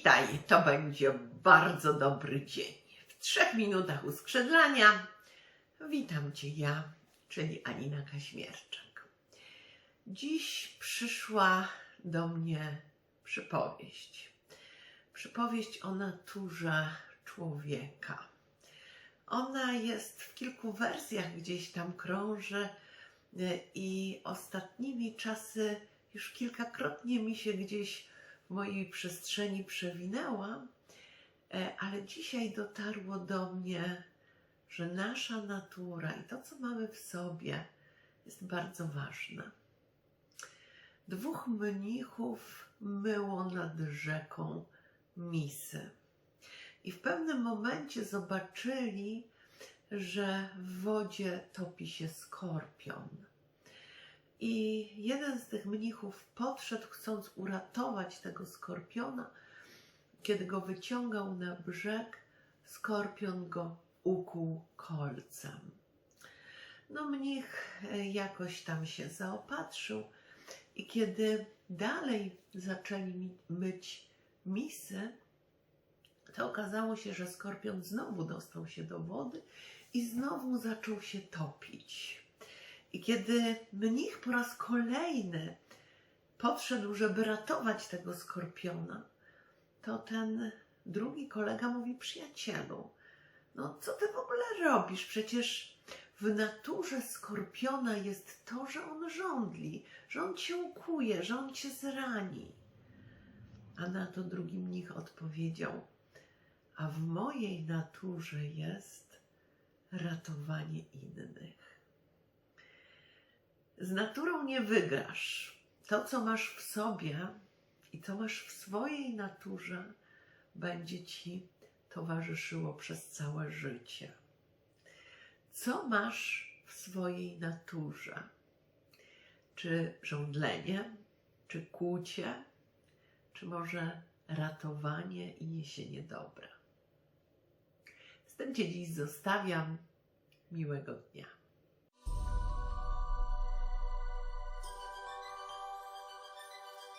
Witaj, to będzie bardzo dobry dzień. W trzech minutach uskrzydlania witam Cię ja, czyli Alina Kaśmierczak. Dziś przyszła do mnie przypowieść. Przypowieść o naturze człowieka. Ona jest w kilku wersjach gdzieś tam krąży y, i ostatnimi czasy już kilkakrotnie mi się gdzieś w mojej przestrzeni przewinęła, e, ale dzisiaj dotarło do mnie, że nasza natura i to, co mamy w sobie, jest bardzo ważne. Dwóch mnichów myło nad rzeką misy. I w pewnym momencie zobaczyli, że w wodzie topi się skorpion. I jeden z tych mnichów podszedł, chcąc uratować tego skorpiona. Kiedy go wyciągał na brzeg, skorpion go ukuł kolcem. No, mnich e, jakoś tam się zaopatrzył, i kiedy dalej zaczęli myć misy, to okazało się, że skorpion znowu dostał się do wody i znowu zaczął się topić. I kiedy mnich po raz kolejny podszedł, żeby ratować tego skorpiona, to ten drugi kolega mówi: Przyjacielu, no co ty w ogóle robisz? Przecież w naturze skorpiona jest to, że on żądli, że on cię ukuje, że on cię zrani. A na to drugi mnich odpowiedział: A w mojej naturze jest ratowanie innych. Z naturą nie wygrasz. To, co masz w sobie i co masz w swojej naturze, będzie ci towarzyszyło przez całe życie. Co masz w swojej naturze? Czy żądlenie, czy kłucie, czy może ratowanie i niesienie dobra? Z tym Cię dziś zostawiam. Miłego dnia.